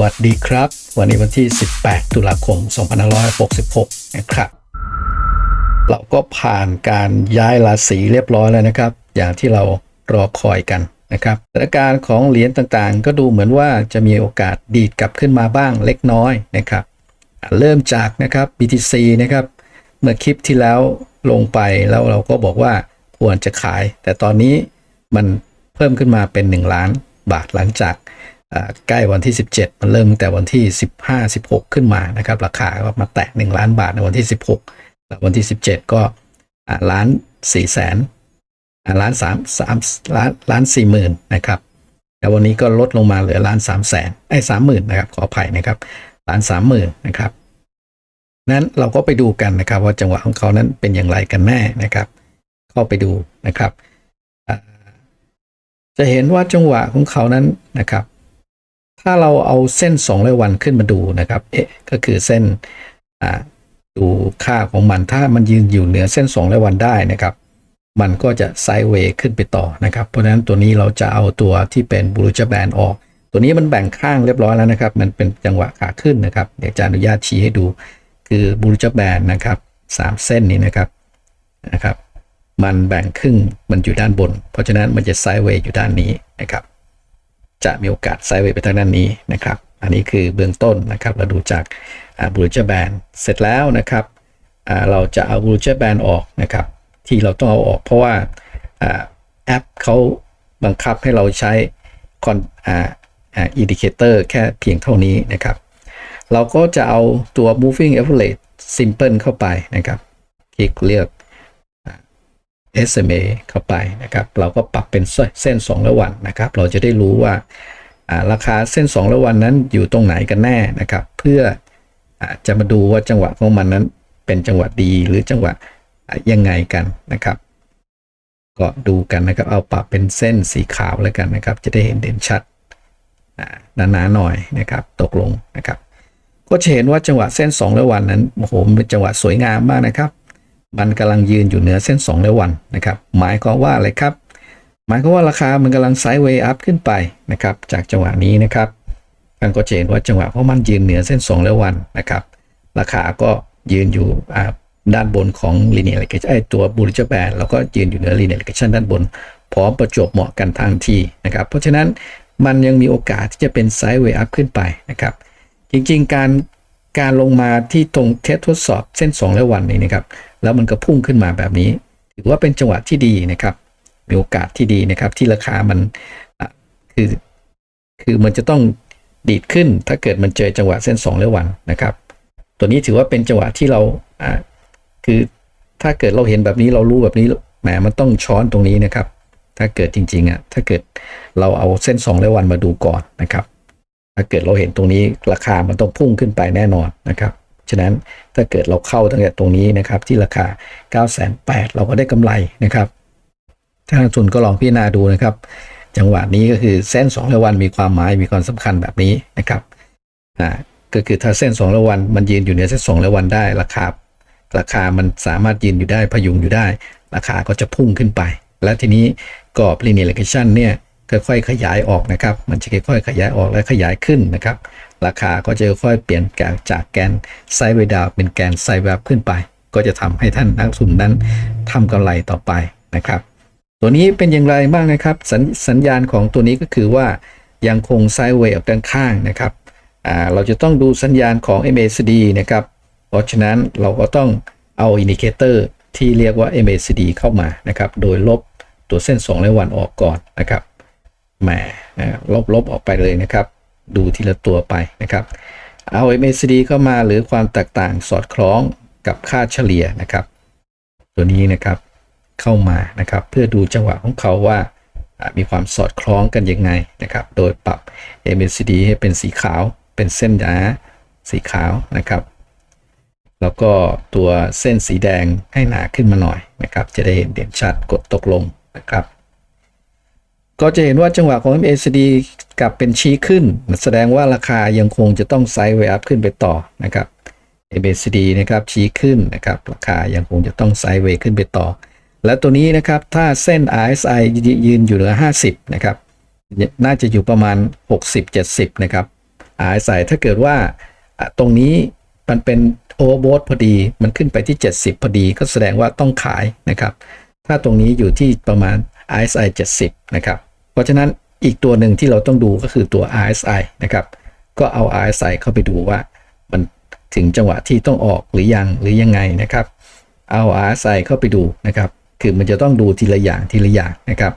วัสดีครับ วันนี้วันที่ 18 ตุลาคม 2566 นะครับ เราก็ผ่านการย้ายราศีเรียบร้อยแล้วนะครับ อย่างที่เรารอคอยกันนะครับสถานการณ์ของเหรียญต่างๆ ก็ดูเหมือนว่าจะมีโอกาสดีดกลับขึ้นมาบ้างเล็กน้อยนะครับ เริ่มจากนะครับ BTC นะครับ เมื่อคลิปที่แล้วลงไปแล้วเราก็บอกว่าควรจะขาย แต่ตอนนี้มันเพิ่มขึ้นมาเป็น 1 ล้านบาทหลังจาก ใกล้วันที่ 17 มันเริ่มตั้งแต่วันที่ 15 16 ขึ้นมานะครับ ราคาก็มาแตะ1ล้านบาทในวันที่ 16 แล้ววันที่ 17 ก็ล้าน4แสนอ่าล้าน3 3ล้านล้าน4หมื่นนะครับแล้ววันนี้ก็ลดลงมาเหลือล้าน3แสนไอ้สามหมื่นนะครับขออภัยนะครับล้าน3หมื่นนะครับนั้นเราก็ไปดูกันนะครับว่าจังหวะของเขานั้นเป็นอย่างไรกันแน่นะครับ เข้าไปดูนะครับ จะเห็นว่าจังหวะของเขานั้นนะครับ ถ้าเราเอาเส้น2ร้อยวันขึ้นมาดูนะครับเอ๊ะก็คือเส้นดูค่าของมันถ้ามันยืนอยู่เหนือเส้น2ร้อยวันได้นะครับ มันก็จะไซด์เวย์ขึ้นไปต่อนะครับ เพราะฉะนั้นตัวนี้เราจะเอาตัวที่เป็นบูรุจแบนออก ตัวนี้มันแบ่งข้างเรียบร้อยแล้วนะครับ มันเป็นจังหวะขาขึ้นนะครับเดี๋ยวจะอนุญาตชี้ให้ดู คือบูรจแบนนะครับสามเส้นนี้นะครับนะครับ มันแบ่งครึ่งมันอยู่ด้านบน เพราะฉะนั้นมันจะไซด์เวย์อยู่ด้านนี้นะครับ มีโอกาสไซด์เวย์ไปทางด้านนี้นะครับ อันนี้คือเบื้องต้นนะครับ เราดูจากบูเจอรจแบนเสร็จแล้วนะครับ เราจะเอาบูเจอรจแบนออกนะครับ ที่เราต้องเอาออกเพราะว่าแอปเขาบังคับให้เราใช้คอนอินดิเคเตอร์แค่เพียงเท่านี้นะครับ เราก็จะเอาตัว moving average simple เข้าไปนะครับ คลิกเลือก SMA เข้าไปนะครับ เราก็ปรับเป็นเส้น 2 ระวันนะครับ เราจะได้รู้ว่าราคาเส้น 2 ระวันนั้นอยู่ตรงไหนกันแน่นะครับ เพื่ออจะมาดูว่าจังหวะของมันนั้นเป็นจังหวะดีหรือจังหวะยังไงกันนะครับ ก็ดูกันนะครับ เอาปรับเป็นเส้นสีขาวแล้วกันนะครับ จะได้เห็นเด่นชัดอ่าหนาๆหน่อยนะครับ ตกลงนะครับ ก็จะเห็นว่าจังหวะเส้น 2ร้อยวันนั้นโอ้โหเป็นจังหวะสวยงามมากนะครับ มันกำลังยืนอยู่เหนือเส้น2ร้อยวันนะครับ หมายความว่าอะไรครับ หมายความว่าราคามันกำลังไซด์เวย์อัพขึ้นไปนะครับ จากจังหวะนี้นะครับท่านก็จะเห็นว่าจังหวะเพราะมันยืนเหนือเส้น2ร้อยวันนะครับ ราคาก็ยืนอยู่ด้านบนของ linear regression ไอตัว Bollinger Band แล้วก็ยืนอยู่เหนือ linear regression ด้านบน พร้อมประจบเหมาะกันทางทีนะครับ เพราะฉะนั้นมันยังมีโอกาสที่จะเป็นไซด์เวย์อัพขึ้นไปนะครับ จริงๆการการลงมาที่ตรงเทสทดสอบเส้น 2 และวันนี้นะครับ แล้วมันก็พุ่งขึ้นมาแบบนี้ ถือว่าเป็นจังหวะที่ดีนะครับ มีโอกาสที่ดีนะครับ ที่ราคามันคือ คือมันจะต้องดีดขึ้น ถ้าเกิดมันเจอจังหวะเส้น2และวันนะครับ ตัวนี้ถือว่าเป็นจังหวะที่เราคือถ้าเกิดเราเห็นแบบนี้เรารู้แบบนี้แหมมันต้องช้อนตรงนี้นะครับ ถ้าเกิดจริงๆอะถ้าเกิดเราเอาเส้น2และวันมาดูก่อนนะครับ ถ้าเกิดเราเห็นตรงนี้ราคามันต้องพุ่งขึ้นไปแน่นอนนะครับ ฉะนั้นถ้าเกิดเราเข้าตั้งแต่ตรงนี้นะครับที่ราคา 9 8 0 0 0เราก็ได้กำไรนะครับถ้านักลงทุนก็ลองพิจารณาดูนะครับ จังหวะนี้ก็คือเส้น2ระวันมีความหมายมีความสำคัญแบบนี้นะครับอ่าก็คือถ้าเส้น2ระวันมันยืนอยู่เหนือเส้น2ระวันได้ราคาราคามันสามารถยืนอยู่ได้พยุงอยู่ได้ ราคาก็จะพุ่งขึ้นไป และทีนี้กรอบ linear regression เนี่ยค่อยๆขยายออกนะครับ มันจะค่อยๆขยายออกและขยายขึ้นนะครับ ราคาก็จะค่อยเปลี่ยนจากจากแกนไซด์เวดาวเป็นแกนไซด์เวย์ขึ้นไป ก็จะทำให้ท่านนักทุนนั้นทำกำไรต่อไปนะครับ ตัวนี้เป็นอย่างไรบ้างนะครับสสัญญาณของตัวนี้ก็คือว่ายังคงไซด์เวย์ออกด้านข้างนะครับเราจะต้องดูสัญญาณของ MACD นะครับ เพราะฉะนั้นเราก็ต้องเอาอินดิเคเตอร์ที่เรียกว่า MACD เข้ามานะครับ โดยลบตัวเส้น2และวันออกก่อนนะครับแหมลบลบออกไปเลยนะครับ ดูทีละตัวไปนะครับเอา MACD เข้ามาหรือความแตกต่างสอดคล้องกับค่าเฉลี่ยนะครับ ตัวนี้นะครับเข้ามานะครับเพื่อดูจังหวะของเขาว่ามีความสอดคล้องกันยังไงนะครับ โดยปรับ MACD ให้เป็นสีขาวเป็นเส้นหนาสีขาวนะครับ แล้วก็ตัวเส้นสีแดงให้หนาขึ้นมาหน่อยนะครับ จะได้เห็นเด่นชัดกดตกลงนะครับ ก็จะเห็นว่าจังหวะของ MACD กลับเป็นชี้ขึ้น แสดงว่าราคายังคงจะต้องไซด์เวอัพขึ้นไปต่อนะครับ MACD นะครับชี้ขึ้นนะครับราคายังคงจะต้องไซด์เวย์ขึ้นไปต่อ และตัวนี้นะครับถ้าเส้น RSI ยืนอยู่เหนือ 50 นะครับ น่าจะอยู่ประมาณ 60-70 นะครับ RSI ถ้าเกิดว่าตรงนี้มันเป็นโอเวอร์โบทพอดีมันขึ้นไปที่ 70 พอดีก็แสดงว่าต้องขายนะครับ ถ้าตรงนี้อยู่ที่ประมาณ RSI 70 นะครับ ราะฉะนั้นอีกตัวหนึ่งที่เราต้องดูก็คือตัว RSI นะครับ ก็เอา RSI เข้าไปดูว่า มันถึงจังหวะที่ต้องออกหรือยังหรือยังไงนะครับ เอา RSI เข้าไปดูนะครับ คือมันจะต้องดูทีละอย่างทีละอย่างนะครับ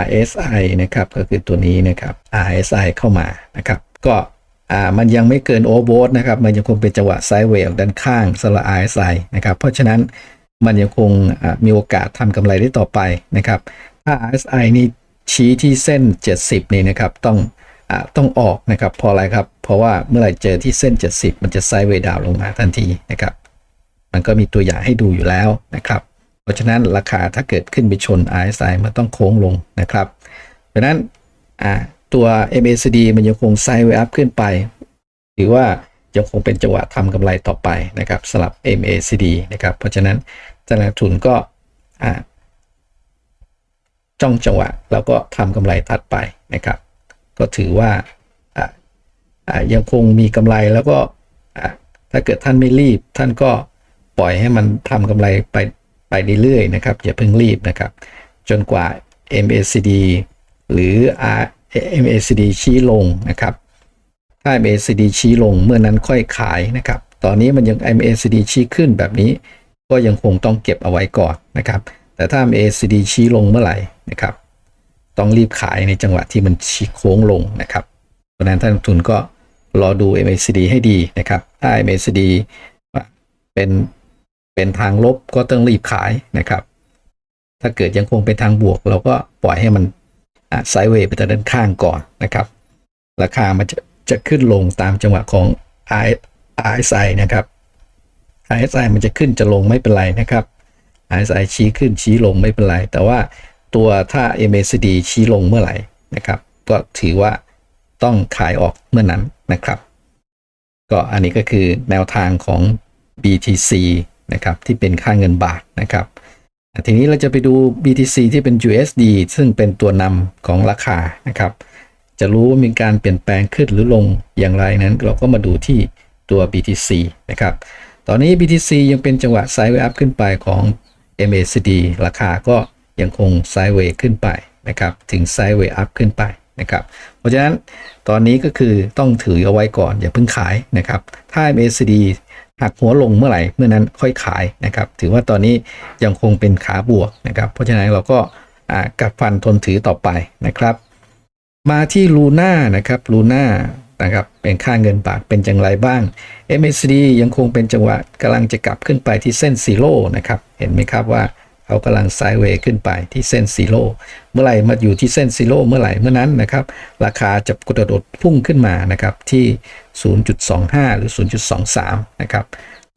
RSI นะครับก็คือตัวนี้นะครับ RSI เข้ามานะครับ ก็มันยังไม่เกินโอเวอร์โบทนะครับ มันยังคงเป็นจังหวะไซด์เวย์ออกด้านข้างสำหรับ RSI นะครับ เพราะฉะนั้นมันยังคงมีโอกาสทำกำไรได้ต่อไปนะครับ ถ้า RSI นี่ชี้ที่เส้น 70 นี่นะครับ ต้องอต้องออกนะครับเพราะอะไรครับ เพราะว่าเมื่อไหร่เจอที่เส้น 70 มันจะไซด์เวดาวลงมาทันทีนะครับ มันก็มีตัวอย่างให้ดูอยู่แล้วนะครับ เพราะฉะนั้นราคาถ้าเกิดขึ้นไปชน RSI มันต้องโค้งลงนะครับ เพราะนั้นตัว MACD มันยังคงไซด์เวอัพขึ้นไป หรือว่ายังคงเป็นจังหวะทำกำไรต่อไปนะครับสำหรับ MACD นะครับ เพราะฉะนั้นตลาดทุนก็ จ้องจังหวะแล้วก็ทำกำไรถัดไปนะครับ ก็ถือว่ายังคงมีกำไรแล้วก็ถ้าเกิดท่านไม่รีบ ท่านก็ปล่อยให้มันทำกำไรไปไปเรื่อยๆนะครับอย่าเพิ่งรีบนะครับ จนกว่า MACD หรือ R MACD ชี้ลงนะครับถ้า MACD ชี้ลงเมื่อนั้นค่อยขายนะครับ ตอนนี้มันยัง MACD ชี้ขึ้นแบบนี้ ก็ยังคงต้องเก็บเอาไว้ก่อนนะครับ แต่ถ้า MACD ชี้ลงเมื่อไหร่นะครับ ต้องรีบขายในจังหวะที่มันชี้โค้งลงนะครับเพราะนั้นท่านลงทุนก็รอดู MACD ให้ดีนะครับ ถ้า MACD เป็นเป็นทางลบก็ต้องรีบขายนะครับ ถ้าเกิดยังคงเป็นทางบวก เราก็ปล่อยให้มันไซด์เวย์ไปทางด้านข้างก่อนนะครับ ราคามันจะจะขึ้นลงตามจังหวะของ RSI นะครับ RSI มันจะขึ้นจะลงไม่เป็นไรนะครับ RSI ชี้ขึ้นชี้ลงไม่เป็นไร แต่ว่าตัวถ้า MACD ชี้ลงเมื่อไหร่นะครับ ก็ถือว่าต้องขายออกเมื่อนั้นนะครับ ก็อันนี้ก็คือแนวทางของ BTC นะครับที่เป็นค่าเงินบาทนะครับทีนี้เราจะไปดู BTC ที่เป็น USD ซึ่งเป็นตัวนำของราคานะครับ จะรู้ว่ามีการเปลี่ยนแปลงขึ้นหรือลงอย่างไรนั้น เราก็มาดูที่ตัว BTC นะครับ ตอนนี้ BTC ยังเป็นจังหวะไซด์เวย์อัพขึ้นไปของ MACD ราคาก็ยังคงไซด์เวย์ขึ้นไปนะครับ ถึงไซด์เวย์อัพขึ้นไปนะครับ เพราะฉะนั้นตอนนี้ก็คือต้องถือเอาไว้ก่อน อย่าเพิ่งขายนะครับ ถ้า MACD หักหัวลงเมื่อไหร่เมื่อนั้นค่อยขายนะครับ ถือว่าตอนนี้ยังคงเป็นขาบวกนะครับ เพราะฉะนั้นเราก็อ่ากัดฟันทนถือต่อไปนะครับ มาที่ลูน่านะครับลูน่า นะครับเป็นค่าเงินบาทเป็นอย่างไรบ้าง MACD ยังคงเป็นจังหวะกำลังจะกลับขึ้นไปที่เส้นซีโร่นะครับเห็นไหมครับว่าเขากำลังไซด์เวย์ขึ้นไปที่เส้นซีโร่เมื่อไหร่มาอยู่ที่เส้นซีโร่เมื่อไหร่เมื่อนั้นนะครับราคาจะกระโดดพุ่งขึ้นมานะครับที่ 0.25 หรือ 0.23 นะครับ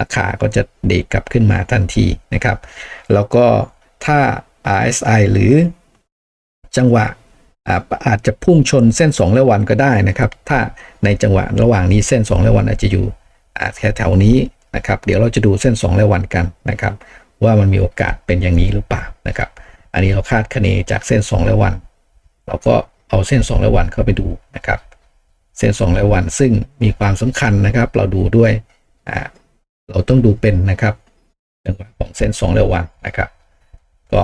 ราคาก็จะเดกกลับขึ้นมาทันทีนะครับ แล้วก็ถ้า RSI หรือจังหวะ อาอาจจะพุ่งชนเส้น2และวันก็ได้นะครับ ถ้าในจังหวะระหว่างนี้เส้น 2 และวันอาจจะอยู่แค่แถวนี้นะครับ เดี๋ยวเราจะดูเส้น 2 และวันกันนะครับ ว่ามันมีโอกาสเป็นอย่างนี้หรือเปล่านะครับ อันนี้เราคาดคะเนจากเส้น 2 และวัน เราก็เอาเส้น 2 และวันเข้าไปดูนะครับ เส้น 2 และวันซึ่งมีความสำคัญนะครับ เราดูด้วยเราต้องดูเป็นนะครับจังหวะของเส้น 2 และวันนะครับ ก็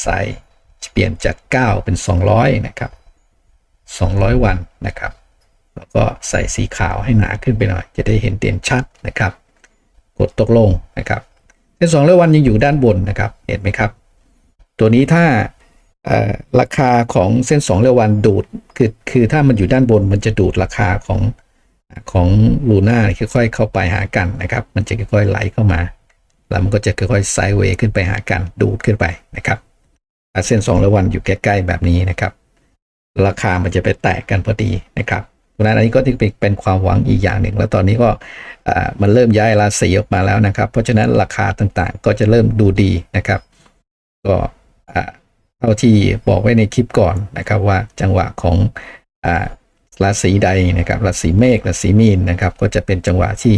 ใส่ เปลี่ยนจาก 9 เป็น 200 นะครับ 200 วันนะครับ แล้วก็ใส่สีขาวให้หนาขึ้นไปหน่อย จะได้เห็นเด่นชัดนะครับ กดตกลงนะครับเส้น2และวันยังอยู่ด้านบนนะครับ เห็นไหมครับ ตัวนี้ถ้าราคาของเส้น2และวันดูดคือคือถ้ามันอยู่ด้านบนมันจะดูดราคาของของลูน่าค่อยๆเข้าไปหากันนะครับ มันจะค่อยๆไหลเข้ามา แล้วมันก็จะค่อยๆไซด์เวย์ขึ้นไปหากันดูดขึ้นไปนะครับ เส้น2และวันอยู่ใกล้ๆแบบนี้นะครับ ราคามันจะไปแตกกันพอดีนะครับเพราะนั้นอันนี้ก็ที่เป็นความหวังอีกอย่างหนึ่ง แล้วตอนนี้ก็มันเริ่มย้ายราศีออกมาแล้วนะครับ เพราะฉะนั้นราคาต่างๆ ก็จะเริ่มดูดีนะครับ ก็เท่าที่บอกไว้ในคลิปก่อนนะครับว่าจังหวะของราศีใดนะครับราศีเมษราศีมีนนะครับ ก็จะเป็นจังหวะที่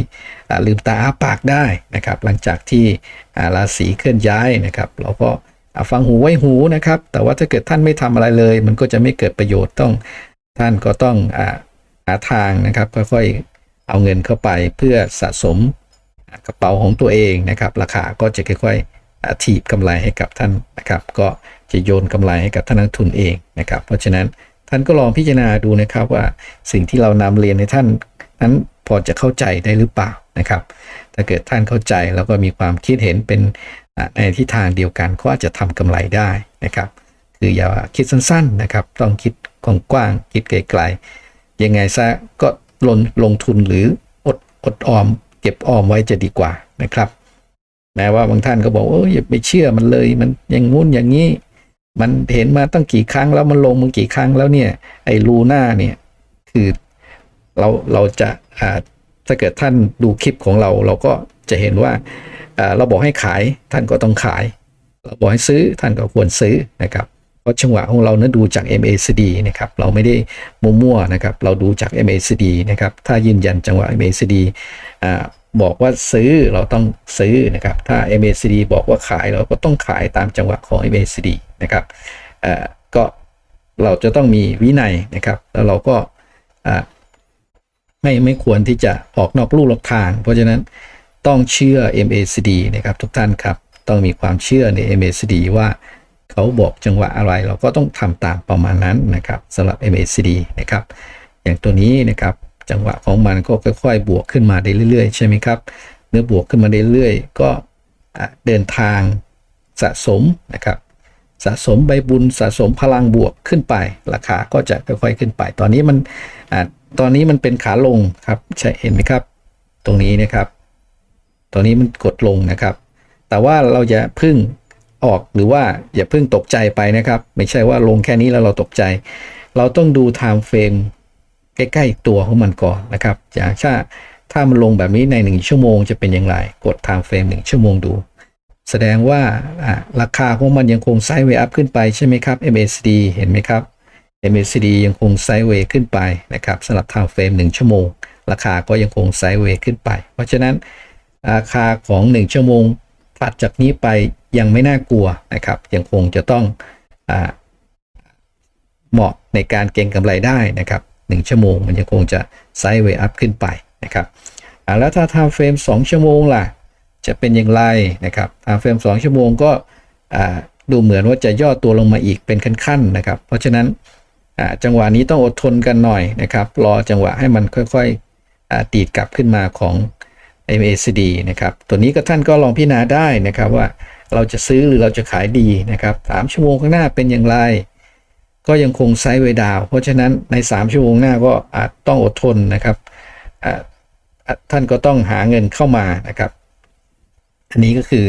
ลืมตาอ้าปากได้นะครับ หลังจากที่ราศีเคลื่อนย้ายนะครับ เราก็อ่า ฟังหูไว้หูนะครับ แต่ว่าถ้าเกิดท่านไม่ทำอะไรเลย มันก็จะไม่เกิดประโยชน์ต้องท่านก็ต้องอหาทางนะครับค่อยๆเอาเงินเข้าไปเพื่อสะสมกระเป๋าของตัวเองนะครับ ราคาก็จะค่อยๆถีบกำไรให้กับท่านนะครับ ก็จะโยนกำไรให้กับท่านนักทุนเองนะครับ เพราะฉะนั้นท่านก็ลองพิจารณาดูนะครับว่าสิ่งที่เรานำเรียนให้ท่านนั้นพอจะเข้าใจได้หรือเปล่านะครับ ถ้าเกิดท่านเข้าใจแล้วก็มีความคิดเห็นเป็น ในทิศทางเดียวกันก็อาจจะทำกำไรได้นะครับ คืออย่าคิดสั้นๆนะครับ ต้องคิดกว้างๆคิดไกลๆยังไงซะก็ลงลงทุนหรืออดอดออม เก็บออมไว้จะดีกว่านะครับแม้ว่าบางท่านก็บอกว่าเอออย่าไปเชื่อมันเลยมันอย่างงู้นอย่างนี้มันเห็นมาตั้งกี่ครั้งแล้วมันลงมากี่ครั้งแล้วเนี่ยไอ้ลูน่าเนี่ยคือเราเราจะอ่าถ้าเกิดท่านดูคลิปของเราเราก็ จะเห็นว่าเราบอกให้ขายท่านก็ต้องขาย เราบอกให้ซื้อท่านก็ควรซื้อนะครับเพราะจังหวะของเรานั้นดูจาก MACD นะครับเราไม่ได้มั่วๆนะครับเราดูจาก MACD นะครับถ้ายืนยันจังหวะ MACD อ่าบอกว่าซื้อเราต้องซื้อนะครับถ้า MACD บอกว่าขายเราก็ต้องขายตามจังหวะของ MACD นะครับก็เราจะต้องมีวินัยนะครับ แล้วเราก็ไม่ไม่ควรที่จะออกนอกลู่นอกทาง เพราะฉะนั้น ต้องเชื่อ MACD นะครับทุกท่านครับ ต้องมีความเชื่อใน MACD ว่าเขาบอกจังหวะอะไรเราก็ต้องทำตามประมาณนั้นนะครับสำหรับ MACD นะครับ อย่างตัวนี้นะครับจังหวะของมันก็ค่อยๆ บวกขึ้นมาได้เรื่อยๆ ใช่ไหมครับเมื่อบวกขึ้นมาเรื่อยๆ ก็อะเดินทางสะสมนะครับสะสมใบบุญสะสมพลังบวกขึ้นไป ราคาก็จะค่อยๆขึ้นไป ตอนนี้มันอตอนนี้มันเป็นขาลงครับใช่เห็นไหมครับ ตรงนี้นะครับ ตอนนี้มันกดลงนะครับ แต่ว่าเราจะพึ่งออกหรือว่าอย่าพึ่งตกใจไปนะครับ ไม่ใช่ว่าลงแค่นี้แล้วเราตกใจ เราต้องดู time frame ใกล้ๆตัวของมันก่อนนะครับอย่างถ้าถ้ามันลงแบบนี้ใน 1 ชั่วโมงจะเป็นอย่างไร กด time frame 1 ชั่วโมงดู แสดงว่าราคาของมันยังคงไซด์เวย์อัพขึ้นไปใช่ไหมครับ MACD เห็นไหมครับ MACD ยังคงไซด์เวย์ขึ้นไปนะครับสำหรับ time frame 1 ชั่วโมง ราคาก็ยังคงไซด์เวย์ขึ้นไป เพราะฉะนั้น ราคาของ 1 ชั่วโมงถัดจากนี้ไปยังไม่น่ากลัวนะครับยังคงจะต้องอเหมาะในการเก็งกำไรได้นะครับ1ชั่วโมงมันยังคงจะไซด์เวย์อัพขึ้นไปนะครับแล้วถ้า time frame 2ชั่วโมงล่ะจะเป็นอย่างไรนะครับ time frame 2ชั่วโมงก็ดูเหมือนว่าจะย่อตัวลงมาอีกเป็นขั้นๆนะครับ เพราะฉะนั้นจังหวะนี้ต้องอดทนกันหน่อยนะครับ รอจังหวะให้มันค่อยๆตีดกลับขึ้นมาของ MACD นะครับ ตัวนี้ก็ท่านก็ลองพิจารณาได้นะครับว่าเราจะซื้อหรือเราจะขายดีนะครับสามชั่วโมงข้างหน้าเป็นอย่างไร ก็ยังคงไซด์เวดาว เพราะฉะนั้นใน 3 ชั่วโมงหน้าก็อาจต้องอดทนนะครับท่านก็ต้องหาเงินเข้ามานะครับ อันนี้ก็คือ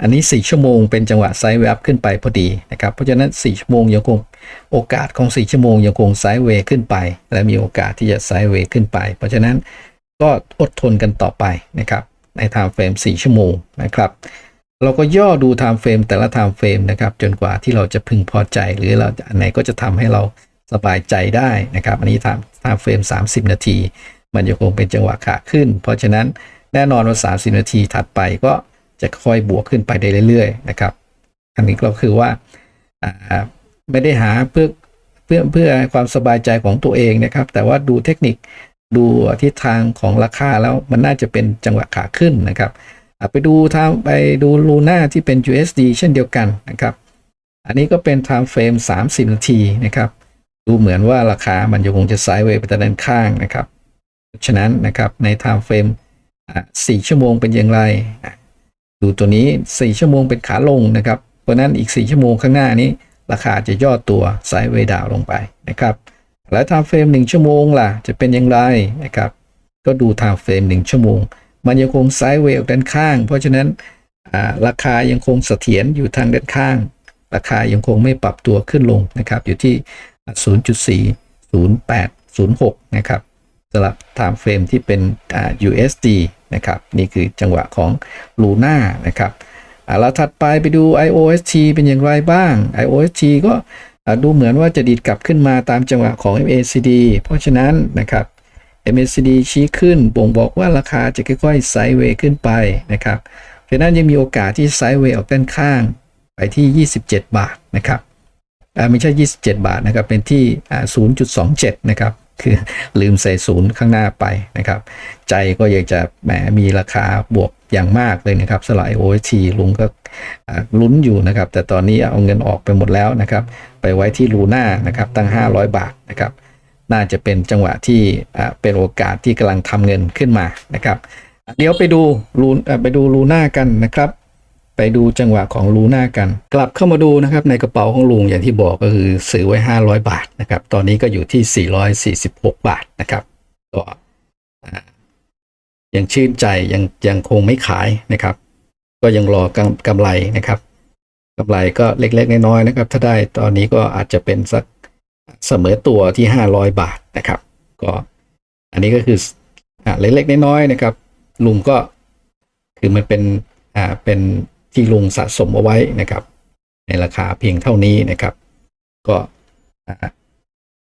อันนี้ 4 ชั่วโมงเป็นจังหวะไซด์เวย์อัพขึ้นไปพอดีนะครับ เพราะฉะนั้น 4 ชั่วโมงยังคงโอกาสของ 4 ชั่วโมงยังคงไซด์เวขึ้นไป และมีโอกาสที่จะไซด์เวขึ้นไป เพราะฉะนั้น ก็อดทนกันต่อไปนะครับ ใน time frame 4 ชั่วโมงนะครับ เราก็ย่อดู time frame แต่ละ time frame นะครับ จนกว่าที่เราจะพึงพอใจ หรือเราอันไหนก็จะทำให้เราสบายใจได้นะครับ อันนี้ time time frame 30 นาที มันยังคงเป็นจังหวะขาขึ้น เพราะฉะนั้นแน่นอนว่า30 นาทีถัดไปก็จะค่อยบวกขึ้นไปได้เรื่อยๆนะครับ อันนี้ก็คือว่าไม่ได้หาเพื่อเพื่อเพื่อความสบายใจของตัวเองนะครับ แต่ว่าดูเทคนิค ดูทิศทางของราคาแล้วมันน่าจะเป็นจังหวะขาขึ้นนะครับไปดูทางไปดูลูน่าที่เป็น USD เช่นเดียวกันนะครับ อันนี้ก็เป็น time frame 30 นาทีนะครับ ดูเหมือนว่าราคามันยังคงจะไซด์เวย์ไปด้านข้างนะครับ ฉะนั้นนะครับใน time frame อะ4ชั่วโมงเป็นอย่างไร ดูตัวนี้ 4 ชั่วโมงเป็นขาลงนะครับ เพราะฉะนั้นอีก 4 ชั่วโมงข้างหน้านี้ ราคาจะย่อตัวไซด์เวย์ดาวลงไปนะครับ แล้ว time frame 1 ชั่วโมงล่ะ จะเป็นอย่างไรนะครับ ก็ดู time frame 1 ชั่วโมง มันยังคงไซด์เวย์ด้านข้าง เพราะฉะนั้นราคายังคงเสถียรอยู่ทางด้านข้าง ราคายังคงไม่ปรับตัวขึ้นลงนะครับ อยู่ที่ 0.40806 นะครับสำหรับ time frame ที่เป็น USD นะครับ นี่คือจังหวะของ Luna นะครับแล้วถัดไปไปดู IOST เป็นอย่างไรบ้าง IOST ก็ ดูเหมือนว่าจะดีดกลับขึ้นมาตามจังหวะของ MACD เพราะฉะนั้นนะครับ MACD ชี้ขึ้นบ่งบอกว่าราคาจะค่อยๆไซด์เวย์ขึ้นไปนะครับเพราะฉะนั้นยังมีโอกาสที่ไซด์เวย์ออกด้านข้างไปที่ 27 บาทนะครับอ่ไม่ใช่ 27 บาทนะครับเป็นที่อ่า0.27 นะครับ คือลืมใส่ศูนย์ข้างหน้าไปนะครับ ใจก็อยากจะแหมมีราคาบวกอย่างมากเลยนะครับ สลาย OT ลุงก็ลุ้นอยู่นะครับ แต่ตอนนี้เอาเงินออกไปหมดแล้วนะครับ ไปไว้ที่ลูน่านะครับตั้ง 500 บาทนะครับ น่าจะเป็นจังหวะที่เป็นโอกาสที่กำลังทำเงินขึ้นมานะครับเดี๋ยวไปดูลูไปดูลูน่ากันนะครับ ไปดูจังหวะของลูน่ากัน กลับเข้ามาดูนะครับในกระเป๋าของลุงอย่างที่บอกก็คือซื้อไว้ 500 บาทนะครับ ตอนนี้ก็อยู่ที่ 446 บาทนะครับก็อ่ายังชื่นใจยังยังคงไม่ขายนะครับ ก็ยังรอกำกำไรนะครับกำไรก็เล็กๆน้อยๆนะครับ ถ้าได้ตอนนี้ก็อาจจะเป็นสักเสมอตัวที่ 500 บาทนะครับ ก็อันนี้ก็คือเล็กๆน้อยๆนะครับ ลุงก็คือมันเป็นอ่าเป็น ที่ลุงสะสมเอาไว้นะครับ ในราคาเพียงเท่านี้นะครับ ก็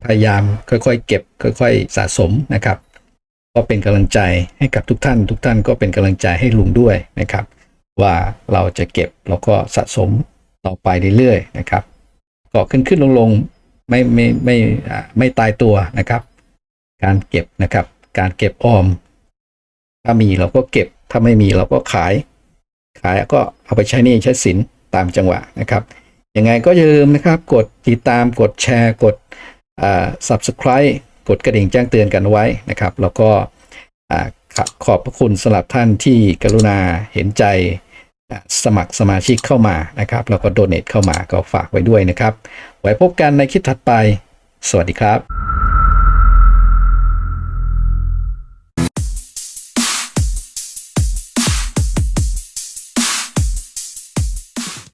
พยายามค่อยๆ เก็บค่อย ๆ สะสมนะครับ ก็เป็นกำลังใจให้กับทุกท่าน ทุกท่านก็เป็นกำลังใจให้ลุงด้วยนะครับ ว่าเราจะเก็บแล้วก็สะสมต่อไปเรื่อยๆนะครับ ก็ขึ้นขึ้นลงลงไม่ไม่ไม่อ่ไม่ตายตัวนะครับ การเก็บนะครับ การเก็บออม ถ้ามีเราก็เก็บถ้าไม่มีเราก็ขาย ขายก็เอาไปใช้หนี้ใช้สินตามจังหวะนะครับยังไงก็อย่าลืมนะครับ กดติดตามกดแชร์ กด subscribe กดกระดิ่งแจ้งเตือนกันไว้นะครับ แล้วก็ขอบพระคุณสำหรับท่านที่กรุณาเห็นใจสมัครสมาชิกเข้ามานะครับ แล้วก็โดเน a เข้ามาก็ฝากไว้ด้วยนะครับ ไว้พบกันในคลิปถัดไป สวัสดีครับ